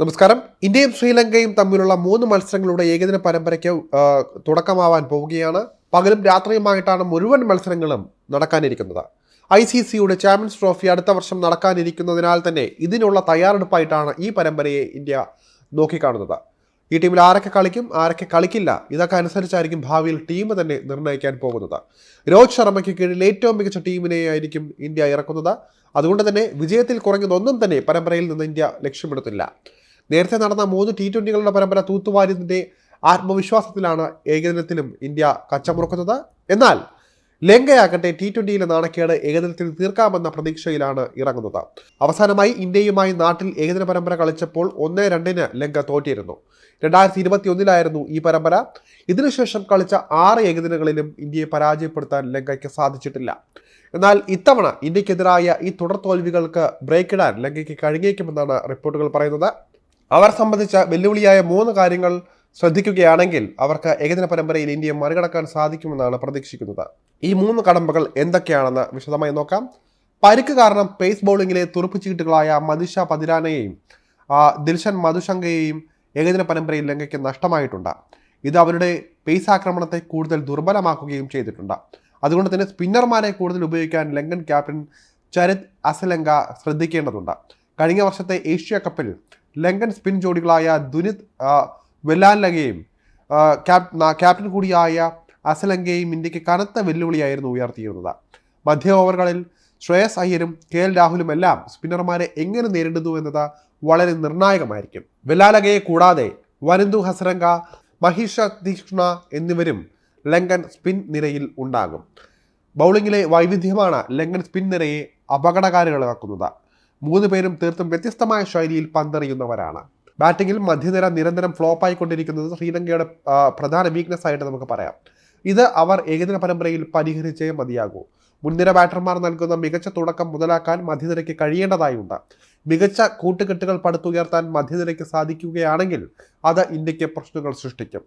നമസ്കാരം. ഇന്ത്യയും ശ്രീലങ്കയും തമ്മിലുള്ള മൂന്ന് മത്സരങ്ങളുടെ ഏകദിന പരമ്പരയ്ക്ക് തുടക്കമാവാൻ പോവുകയാണ്. പകലും രാത്രിയുമായിട്ടാണ് മുഴുവൻ മത്സരങ്ങളും നടക്കാനിരിക്കുന്നത്. ഐ സി സിയുടെ ചാമ്പ്യൻസ് ട്രോഫി അടുത്ത വർഷം നടക്കാനിരിക്കുന്നതിനാൽ തന്നെ ഇതിനുള്ള തയ്യാറെടുപ്പായിട്ടാണ് ഈ പരമ്പരയെ ഇന്ത്യ നോക്കിക്കാണുന്നത്. ഈ ടീമിൽ ആരൊക്കെ കളിക്കും ആരൊക്കെ കളിക്കില്ല ഇതൊക്കെ അനുസരിച്ചായിരിക്കും ഭാവിയിൽ ടീം തന്നെ നിർണയിക്കാൻ പോകുന്നത്. രോഹിത് ശർമ്മയ്ക്ക് കീഴിൽ ഏറ്റവും മികച്ച ടീമിനെയായിരിക്കും ഇന്ത്യ ഇറക്കുന്നത്. അതുകൊണ്ട് തന്നെ വിജയത്തിൽ കുറഞ്ഞതൊന്നും തന്നെ പരമ്പരയിൽ നിന്ന് ഇന്ത്യ ലക്ഷ്യമെടുത്തില്ല നേരത്തെ നടന്ന മൂന്ന് ടി ട്വന്റികളുടെ പരമ്പര തൂത്തുവാരിയതിന്റെ ആത്മവിശ്വാസത്തിലാണ് ഏകദിനത്തിലും ഇന്ത്യ കച്ചമുറുക്കുന്നത്. എന്നാൽ ലങ്കയാകട്ടെ ടി ട്വന്റിയിലെ നാണക്കേട് ഏകദിനത്തിൽ തീർക്കാമെന്ന പ്രതീക്ഷയിലാണ് ഇറങ്ങുന്നത്. അവസാനമായി ഇന്ത്യയുമായി നാട്ടിൽ ഏകദിന പരമ്പര കളിച്ചപ്പോൾ ഒന്ന് രണ്ടിന് ലങ്ക തോറ്റിയിരുന്നു രണ്ടായിരത്തി ഇരുപത്തി ഒന്നിലായിരുന്നു ഈ പരമ്പര. ഇതിനുശേഷം കളിച്ച ആറ് ഏകദിനങ്ങളിലും ഇന്ത്യയെ പരാജയപ്പെടുത്താൻ ലങ്കയ്ക്ക് സാധിച്ചിട്ടില്ല. എന്നാൽ ഇത്തവണ ഇന്ത്യക്കെതിരായ ഈ തുടർ തോൽവികൾക്ക് ബ്രേക്കിടാൻ ലങ്കയ്ക്ക് കഴിഞ്ഞേക്കുമെന്നാണ് റിപ്പോർട്ടുകൾ പറയുന്നത്. അവർ സംബന്ധിച്ച വെല്ലുവിളിയായ മൂന്ന് കാര്യങ്ങൾ ശ്രദ്ധിക്കുകയാണെങ്കിൽ അവർക്ക് ഏകദിന പരമ്പരയിൽ ഇന്ത്യയെ മറികടക്കാൻ സാധിക്കുമെന്നാണ് പ്രതീക്ഷിക്കുന്നത്. ഈ മൂന്ന് കടമ്പകൾ എന്തൊക്കെയാണെന്ന് വിശദമായി നോക്കാം. പരിക്ക് കാരണം പേസ് ബൗളിങ്ങിലെ തുറുപ്പ് ചീട്ടുകളായ മദിഷ പതിരാനയെയും ദിൽഷൻ മധുശങ്കയെയും ഏകദിന പരമ്പരയിൽ ലങ്കയ്ക്ക് നഷ്ടമായിട്ടുണ്ട്. ഇത് അവരുടെ പേസ് ആക്രമണത്തെ കൂടുതൽ ദുർബലമാക്കുകയും ചെയ്തിട്ടുണ്ട്. അതുകൊണ്ട് തന്നെ സ്പിന്നർമാരെ കൂടുതൽ ഉപയോഗിക്കാൻ ലങ്കൻ ക്യാപ്റ്റൻ ചരിത് അസലങ്ക ശ്രദ്ധിക്കേണ്ടതുണ്ട്. കഴിഞ്ഞ വർഷത്തെ ഏഷ്യ കപ്പിൽ ലങ്കൻ സ്പിൻ ജോഡികളായ ദുനിത് ക്യാപ് ക്യാപ്റ്റൻ കൂടിയായ അസലങ്കയും ഇന്ത്യയ്ക്ക് കനത്ത വെല്ലുവിളിയായിരുന്നു ഉയർത്തിയിരുന്നത്. മധ്യ ഓവറുകളിൽ ശ്രേയസ് അയ്യരും കെ എൽ രാഹുലും എല്ലാം സ്പിന്നർമാരെ എങ്ങനെ നേരിടുന്നു എന്നത് വളരെ നിർണായകമായിരിക്കും. വെല്ലാലകയെ കൂടാതെ വനിന്ദു ഹസരംഗ മഹിഷ തീക്ഷ്ണ എന്നിവരും ലങ്കൻ സ്പിൻ നിരയിൽ ഉണ്ടാകും. ബൗളിങ്ങിലെ വൈവിധ്യമാണ് ലങ്കൻ സ്പിൻ നിരയെ അപകടകാരികളാക്കുന്നത്. മൂന്ന് പേരും തീർത്തും വ്യത്യസ്തമായ ശൈലിയിൽ പന്തെറിയുന്നവരാണ്. ബാറ്റിങ്ങിൽ മധ്യനിര നിരന്തരം ഫ്ലോപ്പായിക്കൊണ്ടിരിക്കുന്നത് ശ്രീലങ്കയുടെ പ്രധാന വീക്ക്നെസ് ആയിട്ട് നമുക്ക് പറയാം. ഇത് അവർ ഏകദിന പരമ്പരയിൽ പരിഹരിച്ചേ മതിയാകൂ. മുൻനിര ബാറ്റർമാർ നൽകുന്ന മികച്ച തുടക്കം മുതലാക്കാൻ മധ്യനിരയ്ക്ക് കഴിയേണ്ടതായുണ്ട്. മികച്ച കൂട്ടുകെട്ടുകൾ പടുത്തുയർത്താൻ മധ്യനിരയ്ക്ക് സാധിക്കുകയാണെങ്കിൽ അത് ഇന്ത്യയ്ക്ക് പ്രശ്നങ്ങൾ സൃഷ്ടിക്കും.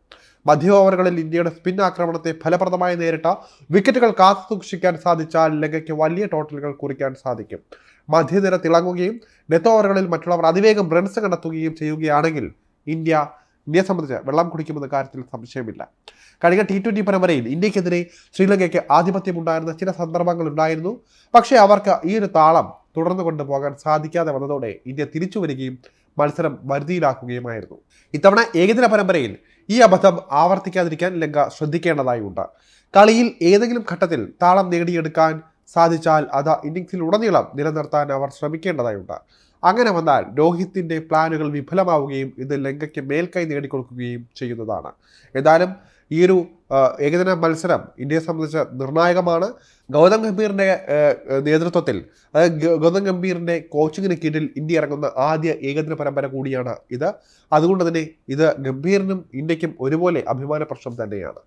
മധ്യ ഓവറുകളിൽ ഇന്ത്യയുടെ സ്പിൻ ആക്രമണത്തെ ഫലപ്രദമായി നേരിട്ട വിക്കറ്റുകൾ കാത്തു സൂക്ഷിക്കാൻ സാധിച്ചാൽ ലങ്കയ്ക്ക് വലിയ ടോട്ടലുകൾ കുറിക്കാൻ സാധിക്കും. മധ്യനിര തിളങ്ങുകയും ഡെത്ത് ഓവറുകളിൽ മറ്റുള്ളവർ അതിവേഗം റൺസ് കണ്ടെത്തുകയും ചെയ്യുകയാണെങ്കിൽ ഇന്ത്യ ഇന്ത്യയെ സംബന്ധിച്ച് വെള്ളം കുടിക്കുമെന്ന കാര്യത്തിൽ സംശയമില്ല. കഴിഞ്ഞ ടി ട്വന്റി പരമ്പരയിൽ ഇന്ത്യക്കെതിരെ ശ്രീലങ്കയ്ക്ക് ആധിപത്യം ഉണ്ടായിരുന്ന ചില സന്ദർഭങ്ങൾ ഉണ്ടായിരുന്നു. പക്ഷേ അവർക്ക് ഈ ഒരു താളം തുടർന്നു കൊണ്ടുപോകാൻ സാധിക്കാതെ വന്നതോടെ ഇന്ത്യ തിരിച്ചു വരികയും മത്സരം വരുതിയിലാക്കുകയുമായിരുന്നു. ഇത്തവണ ഏകദിന പരമ്പരയിൽ ഈ അബദ്ധം ആവർത്തിക്കാതിരിക്കാൻ ലങ്ക ശ്രദ്ധിക്കേണ്ടതായുണ്ട്. കളിയിൽ ഏതെങ്കിലും ഘട്ടത്തിൽ താളം നേടിയെടുക്കാൻ സാധിച്ചാൽ അത് ഇന്നിങ്സിൽ ഉടനീളം നിലനിർത്താൻ അവർ ശ്രമിക്കേണ്ടതായുണ്ട്. അങ്ങനെ വന്നാൽ രോഹിത്തിന്റെ പ്ലാനുകൾ വിഫലമാവുകയും ഇത് ലങ്കയ്ക്ക് മേൽക്കൈ നേടിക്കൊടുക്കുകയും ചെയ്യുന്നതാണ്. ഏതായാലും ഈ ഒരു ഏകദിന മത്സരം ഇന്ത്യയെ സംബന്ധിച്ച് നിർണായകമാണ്. ഗൗതം ഗംഭീറിന്റെ നേതൃത്വത്തിൽ അതായത് ഗൗതം ഗംഭീറിന്റെ കോച്ചിങ്ങിന് കീഴിൽ ഇന്ത്യ ഇറങ്ങുന്ന ആദ്യ ഏകദിന പരമ്പര കൂടിയാണ് ഇത്. അതുകൊണ്ട് തന്നെ ഇത് ഗംഭീറിനും ഇന്ത്യക്കും ഒരുപോലെ അഭിമാന പ്രശ്നം തന്നെയാണ്.